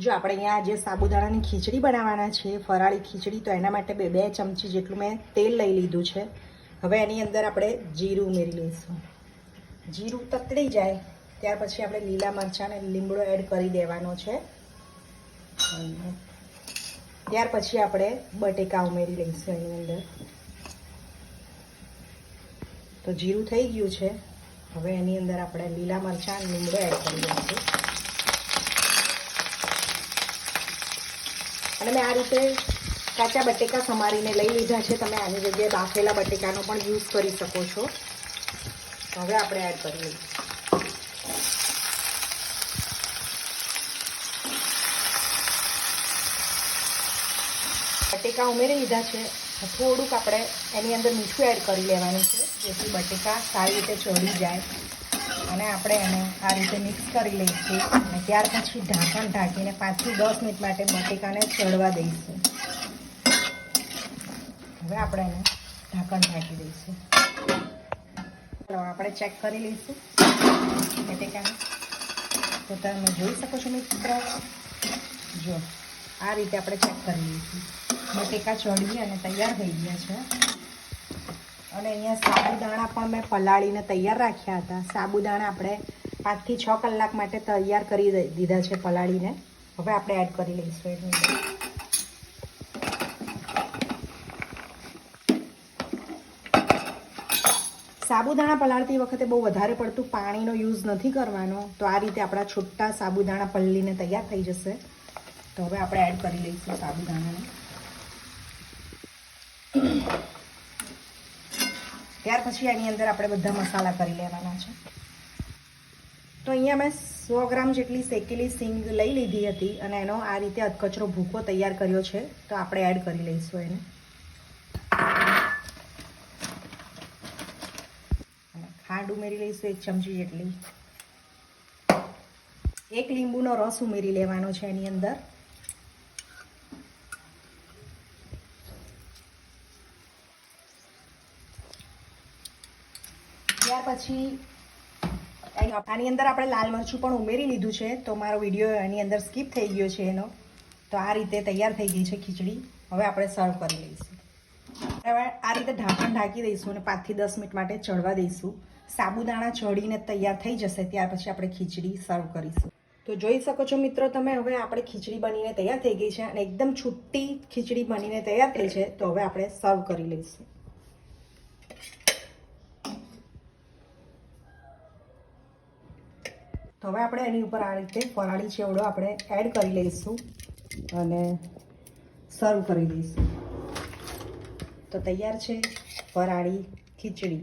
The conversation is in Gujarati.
જો આપણે અહીંયા જે સાબુદાણાની ખીચડી બનાવવાના છે, ફરાળી ખીચડી, તો એના માટે બે બે ચમચી જેટલું મેં તેલ લઈ લીધું છે. હવે એની અંદર આપણે જીરું ઉમેરી લઈશું. જીરું તતડી જાય, ત્યાર પછી આપણે લીલા મરચાં અને લીમડો એડ કરી દેવાનો છે. ત્યાર પછી આપણે બટેકા ઉમેરી લઈશું એની અંદર. તો જીરું થઈ ગયું છે. હવે એની અંદર આપણે લીલા મરચાં લીમડો એડ કરી દઈશું. અને મેં આ રીતે કાચા બટેકા સમારીને લઈ લીધા છે. તમે આની જગ્યાએ બાફેલા બટેકાનો પણ યુઝ કરી શકો છો. હવે આપણે એડ કરી લઈએ. બટેકા ઉમેરી લીધા છે. થોડુંક આપણે એની અંદર મીઠું એડ કરી લેવાનું છે, જેથી બટેકા સારી રીતે ચડી જાય. અને આપણે એને આ રીતે મિક્સ કરી લઈશું. અને ત્યાર પછી ઢાંકણ ઢાંકીને પાંચથી દસ મિનિટ માટે બટેકાને ચડવા દઈશું. હવે આપણે એને ઢાંકણ ઢાંકી દઈશું. આપણે ચેક કરી લઈશું બટેકાને. તો તમે જોઈ શકો છો મિત્રો. જો, આ રીતે આપણે ચેક કરી લઈશું. બટેકા ચડી અને તૈયાર થઈ ગયા છે. અને અહીંયા સાબુદાણા પણ મેં પલાળીને તૈયાર રાખ્યા હતા. સાબુદાણા આપણે પાંચથી છ કલાક માટે તૈયાર કરી દીધા છે પલાળીને. હવે આપણે એડ કરી લઈશું એની સાબુદાણા પલાળતી વખતે બહુ વધારે પડતું પાણીનો યુઝ નથી કરવાનો. તો આ રીતે આપણા છૂટા સાબુદાણા પલળીને તૈયાર થઈ જશે. તો હવે આપણે એડ કરી લઈશું સાબુદાણાને. ત્યાર પછી એની અંદર આપણે બધા મસાલા કરી લેવાના છે. તો અહીંયા મેં સો ગ્રામ જેટલી શેકેલી સિંગ લઈ લીધી હતી અને એનો આ રીતે અધકચરો ભૂકો તૈયાર કર્યો છે. તો આપણે એડ કરી લઈશું એને. ખાંડ ઉમેરી લઈશું એક ચમચી જેટલી. એક લીંબુનો રસ ઉમેરી લેવાનો છે એની અંદર. ત્યાર પછી આની અંદર આપણે લાલ મરચું પણ ઉમેરી લીધું છે. તો મારો વીડિયો એની અંદર સ્કીપ થઈ ગયો છે એનો. તો આ રીતે તૈયાર થઈ ગઈ છે ખીચડી. હવે આપણે સર્વ કરી લઈશું. હવે આ રીતે ઢાંકણ ઢાંકી દઈશું અને પાંચથી દસ મિનિટ માટે ચડવા દઈશું. સાબુદાણા ચડીને તૈયાર થઈ જશે ત્યાર પછી આપણે ખીચડી સર્વ કરીશું. તો જોઈ શકો છો મિત્રો તમે, હવે આપણે ખીચડી બનીને તૈયાર થઈ ગઈ છે અને એકદમ છુટ્ટી ખીચડી બનીને તૈયાર થઈ છે. તો હવે આપણે સર્વ કરી લઈશું. તો હવે આપણે એની ઉપર આ રીતે ફરાળી ચેવડો આપણે એડ કરી લઈશું અને સર્વ કરી દઈશું. તો તૈયાર છે ફરાળી ખીચડી.